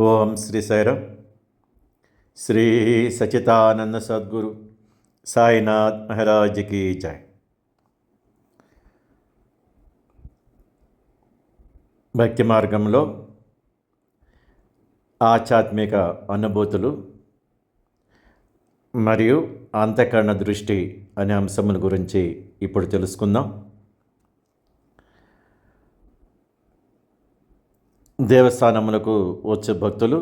ఓం శ్రీ సైరం. శ్రీ సచితానంద సద్గురు సాయినాథ్ మహారాజ్కి జై. భక్తి మార్గంలో ఆధ్యాత్మిక అనుభూతులు మరియు అంతఃకరణ దృష్టి అనే అంశముల గురించి ఇప్పుడు తెలుసుకుందాం. దేవస్థానములకు వచ్చే భక్తులు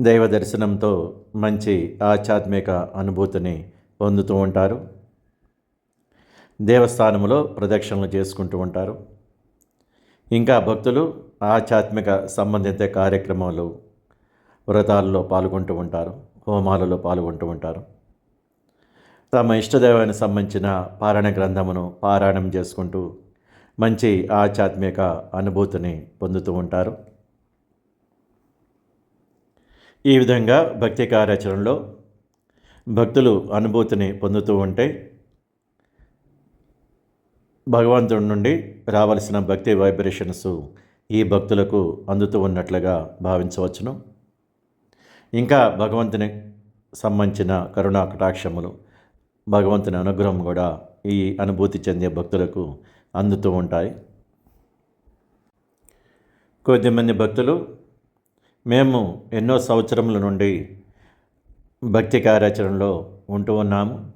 దైవ దర్శనంతో మంచి ఆధ్యాత్మిక అనుభూతిని పొందుతూ ఉంటారు. దేవస్థానములో ప్రదక్షిణలు చేసుకుంటూ ఉంటారు. ఇంకా భక్తులు ఆధ్యాత్మిక సంబంధిత కార్యక్రమాలు వ్రతాలలో పాల్గొంటూ ఉంటారు హోమాలలో పాల్గొంటూ ఉంటారు. తమ ఇష్టదైవానికి సంబంధించిన పారాయణ గ్రంథమును పారాయణం చేసుకుంటూ మంచి ఆధ్యాత్మిక అనుభూతిని పొందుతూ ఉంటారు. ఈ విధంగా భక్తి కార్యాచరణలో భక్తులు అనుభూతిని పొందుతూ ఉంటే భగవంతుడి నుండి రావలసిన భక్తి వైబ్రేషన్స్ ఈ భక్తులకు అందుతూ ఉన్నట్లుగా భావించవచ్చును. ఇంకా భగవంతుని సంబంధించిన కరుణా కటాక్షములు భగవంతుని అనుగ్రహం కూడా ఈ అనుభూతి చెందే భక్తులకు అందుతూ ఉంటాయి. కొద్దిమంది భక్తులు మేము ఎన్నో సంవత్సరముల నుండి భక్తి కార్యాచరణలో ఉంటూ ఉన్నాము.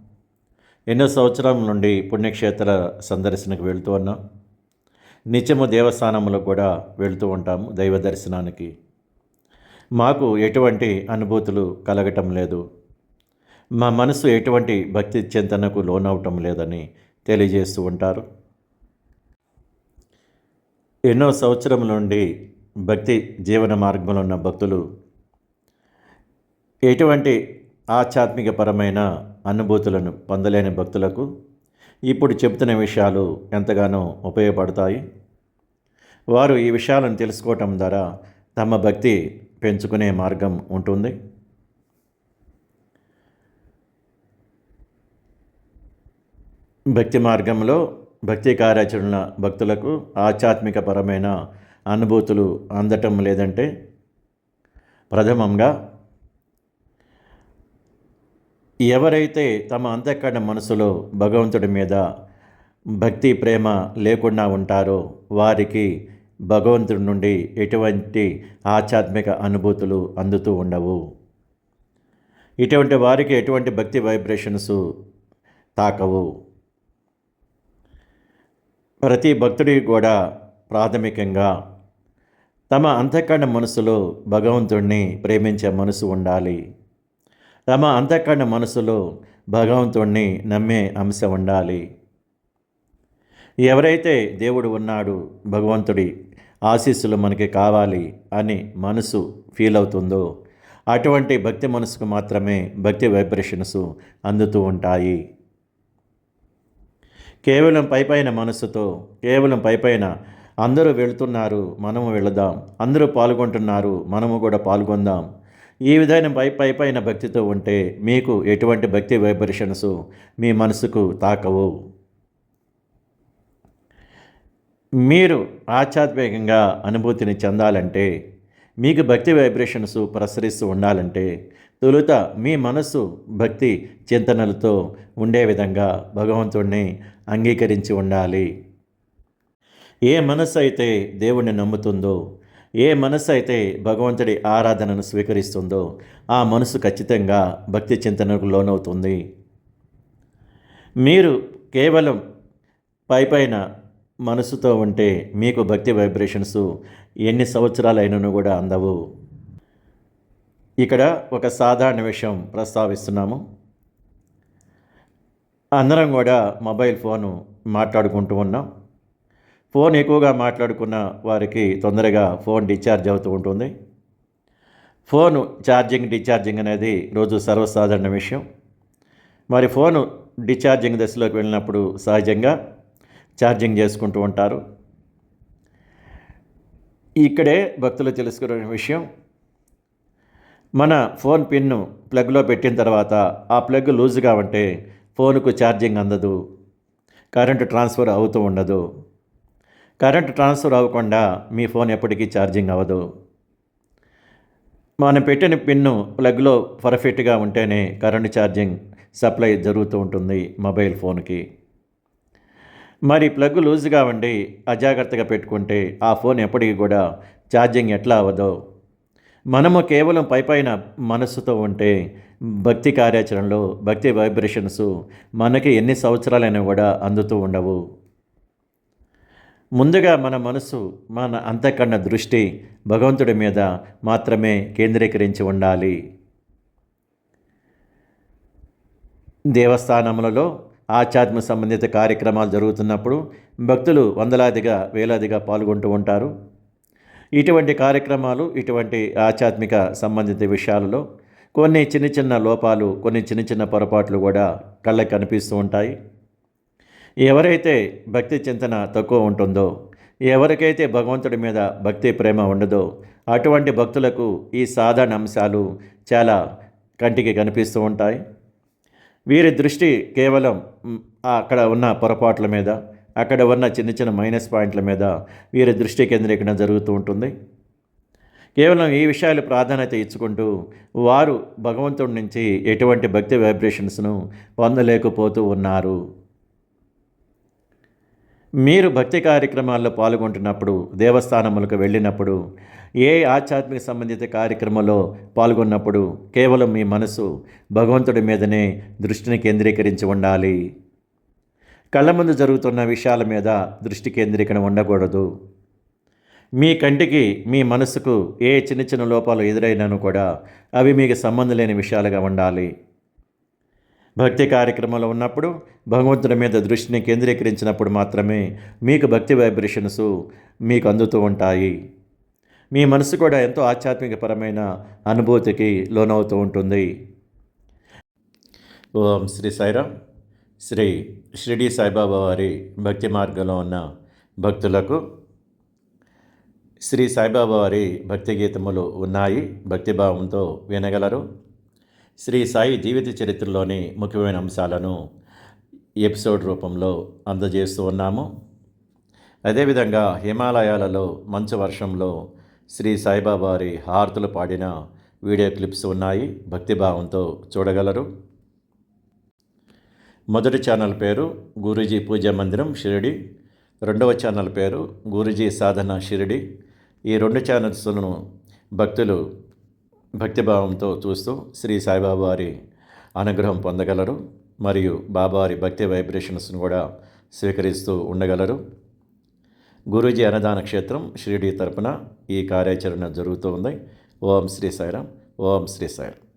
ఎన్నో సంవత్సరం నుండి పుణ్యక్షేత్ర సందర్శనకు వెళుతూ ఉన్నాం. నిత్యము దేవస్థానములకు కూడా వెళుతూ ఉంటాము దైవ దర్శనానికి. మాకు ఎటువంటి అనుభూతులు కలగటం లేదు. మా మనసు ఎటువంటి భక్తి చింతనకు లోనవటం లేదని తెలియజేస్తూ ఉంటారు. ఎన్నో సంవత్సరముల నుండి భక్తి జీవన మార్గంలో ఉన్న భక్తులు ఎటువంటి ఆధ్యాత్మికపరమైన అనుభూతులను పొందలేని భక్తులకు ఇప్పుడు చెబుతున్న విషయాలు ఎంతగానో ఉపయోగపడతాయి. వారు ఈ విషయాలను తెలుసుకోవటం ద్వారా తమ భక్తి పెంచుకునే మార్గం ఉంటుంది. భక్తి మార్గంలో భక్తి కార్యాచరణ భక్తులకు ఆధ్యాత్మిక పరమైన అనుభూతులు అందటం లేదంటే ప్రథమంగా ఎవరైతే తమ అంతఃకరణ మనసులో భగవంతుడి మీద భక్తి ప్రేమ లేకుండా ఉంటారో వారికి భగవంతుడి నుండి ఎటువంటి ఆధ్యాత్మిక అనుభూతులు అందుతూ ఉండవు. ఇటువంటి వారికి ఎటువంటి భక్తి వైబ్రేషన్స్ తాకవు. ప్రతి భక్తుడికి కూడా ప్రాథమికంగా తమ అంతఃకరణ మనసులో భగవంతుణ్ణి ప్రేమించే మనసు ఉండాలి. తమ అంతఃకరణ మనసులో భగవంతుణ్ణి నమ్మే అంశం ఉండాలి. ఎవరైతే దేవుడు ఉన్నాడు భగవంతుడి ఆశీస్సులు మనకి కావాలి అని మనసు ఫీల్ అవుతుందో అటువంటి భక్తి మనసుకు మాత్రమే భక్తి వైబ్రేషన్స్ అందుతూ ఉంటాయి. కేవలం పైపైన మనస్సుతో కేవలం పైపైన అందరూ వెళుతున్నారు మనము వెళదాం. అందరూ పాల్గొంటున్నారు మనము కూడా పాల్గొందాం. ఈ విధమైన పై పై పైన భక్తితో ఉంటే మీకు ఎటువంటి భక్తి వైబ్రేషన్స్ మీ మనసుకు తాకవు. మీరు ఆధ్యాత్మికంగా అనుభూతిని చెందాలంటే మీకు భక్తి వైబ్రేషన్స్ ప్రసరిస్తూ ఉండాలంటే తొలుత మీ మనస్సు భక్తి చింతనలతో ఉండే విధంగా భగవంతుణ్ణి అంగీకరించి ఉండాలి. ఏ మనస్సు అయితే దేవుణ్ణి నమ్ముతుందో ఏ మనస్సు అయితే భగవంతుడి ఆరాధనను స్వీకరిస్తుందో ఆ మనసు ఖచ్చితంగా భక్తి చింతనకు లోనవుతుంది. మీరు కేవలం పైపైన మనసుతో ఉంటే మీకు భక్తి వైబ్రేషన్స్ ఎన్ని సంవత్సరాలైనను కూడా అందవు. ఇక్కడ ఒక సాధారణ విషయం ప్రస్తావిస్తున్నాము. అందరం కూడా మొబైల్ ఫోను మాట్లాడుకుంటూ ఉన్నాం. ఫోన్ ఎక్కువగా మాట్లాడుకున్న వారికి తొందరగా ఫోన్ డిశ్చార్జ్ అవుతూ ఉంటుంది. ఫోను ఛార్జింగ్ డిశ్చార్జింగ్ అనేది రోజు సర్వసాధారణ విషయం. మరి ఫోను డిశ్చార్జింగ్ దశలోకి వెళ్ళినప్పుడు సహజంగా ఛార్జింగ్ చేసుకుంటూ ఉంటారు. ఇక్కడే భక్తులు తెలుసుకునే విషయం మన ఫోన్ పిన్ను ప్లగ్లో పెట్టిన తర్వాత ఆ ప్లగ్ లూజ్గా ఉంటే ఫోన్కు ఛార్జింగ్ అందదు కరెంటు ట్రాన్స్ఫర్ అవుతూ ఉండదు. కరెంట్ ట్రాన్స్ఫర్ అవ్వకుండా మీ ఫోన్ ఎప్పటికీ ఛార్జింగ్ అవ్వదు. మనం పెట్టిన పిన్ను ప్లగ్లో పర్ఫెక్ట్గా ఉంటేనే కరెంట్ ఛార్జింగ్ సప్లై జరుగుతూ ఉంటుంది మొబైల్ ఫోన్కి. మరి ప్లగ్ లూజ్గా ఉండి అజాగ్రత్తగా పెట్టుకుంటే ఆ ఫోన్ ఎప్పటికీ కూడా ఛార్జింగ్ ఎట్లా అవ్వదో. మనము కేవలం పైపైన మనస్సుతో ఉంటే భక్తి కార్యాచరణలో భక్తి వైబ్రేషన్స్ మనకి ఎన్ని సంవత్సరాలైనా కూడా అందుతూ ఉండవు. ముందుగా మన మనసు మన అంతకన్న దృష్టి భగవంతుడి మీద మాత్రమే కేంద్రీకరించి ఉండాలి. దేవస్థానములలో ఆధ్యాత్మ సంబంధిత కార్యక్రమాలు జరుగుతున్నప్పుడు భక్తులు వందలాదిగా వేలాదిగా పాల్గొంటూ ఉంటారు. ఇటువంటి కార్యక్రమాలు ఇటువంటి ఆధ్యాత్మిక సంబంధిత విషయాలలో కొన్ని చిన్న చిన్న లోపాలు కొన్ని చిన్న చిన్న పొరపాట్లు కూడా కళ్ళకి కనిపిస్తూ ఉంటాయి. ఎవరైతే భక్తి చింతన తక్కువ ఉంటుందో ఎవరికైతే భగవంతుడి మీద భక్తి ప్రేమ ఉండదో అటువంటి భక్తులకు ఈ సాధారణ అంశాలు చాలా కంటికి కనిపిస్తూ ఉంటాయి. వీరి దృష్టి కేవలం అక్కడ ఉన్న పొరపాట్ల మీద అక్కడ ఉన్న చిన్న చిన్న మైనస్ పాయింట్ల మీద వీరి దృష్టి కేంద్రీకరణ జరుగుతూ ఉంటుంది. కేవలం ఈ విషయాలు ప్రాధాన్యత ఇచ్చుకుంటూ వారు భగవంతుడి నుంచి ఎటువంటి భక్తి వైబ్రేషన్స్ను పొందలేకపోతూ ఉన్నారు. మీరు భక్తి కార్యక్రమాల్లో పాల్గొంటున్నప్పుడు దేవస్థానములకు వెళ్ళినప్పుడు ఏ ఆధ్యాత్మిక సంబంధిత కార్యక్రమంలో పాల్గొన్నప్పుడు కేవలం మీ మనసు భగవంతుడి మీదనే దృష్టిని కేంద్రీకరించి ఉండాలి. కళ్ళ ముందు జరుగుతున్న విషయాల మీద దృష్టి కేంద్రీకరణ ఉండకూడదు. మీ కంటికి మీ మనసుకు ఏ చిన్న చిన్న లోపాలు ఎదురైనాను కూడా అవి మీకు సంబంధం లేని విషయాలుగా ఉండాలి. భక్తి కార్యక్రమంలో ఉన్నప్పుడు భగవంతుడి మీద దృష్టిని కేంద్రీకరించినప్పుడు మాత్రమే మీకు భక్తి వైబ్రేషన్స్ మీకు అందుతూ ఉంటాయి. మీ మనసు కూడా ఎంతో ఆధ్యాత్మికపరమైన అనుభూతికి లోనవుతూ ఉంటుంది. ఓం శ్రీ సాయిరామ్. శ్రీ షిరిడి సాయిబాబా వారి భక్తి మార్గంలో ఉన్న భక్తులకు శ్రీ సాయిబాబా వారి భక్తి గీతములు ఉన్నాయి. భక్తిభావంతో వినగలరు. శ్రీ సాయి జీవిత చరిత్రలోని ముఖ్యమైన అంశాలను ఎపిసోడ్ రూపంలో అందజేస్తూ ఉన్నాము. అదేవిధంగా హిమాలయాలలో మంచు వర్షంలో శ్రీ సాయిబాబా వారి హారతులు పాడిన వీడియో క్లిప్స్ ఉన్నాయి. భక్తిభావంతో చూడగలరు. మొదటి ఛానల్ పేరు గురూజీ పూజా మందిరం షిరిడి. రెండవ ఛానల్ పేరు గురూజీ సాధన షిరిడి. ఈ రెండు ఛానల్స్ను భక్తులు భక్తిభావంతో చూస్తూ శ్రీ సాయిబాబా వారి అనుగ్రహం పొందగలరు మరియు బాబావారి భక్తి వైబ్రేషన్స్ను కూడా స్వీకరిస్తూ ఉండగలరు. గురూజీ అన్నదాన క్షేత్రం షిరిడి తరపున ఈ కార్యాచరణ జరుగుతూ ఉంది. ఓం శ్రీ సాయిరాం ఓం శ్రీ సాయిరాం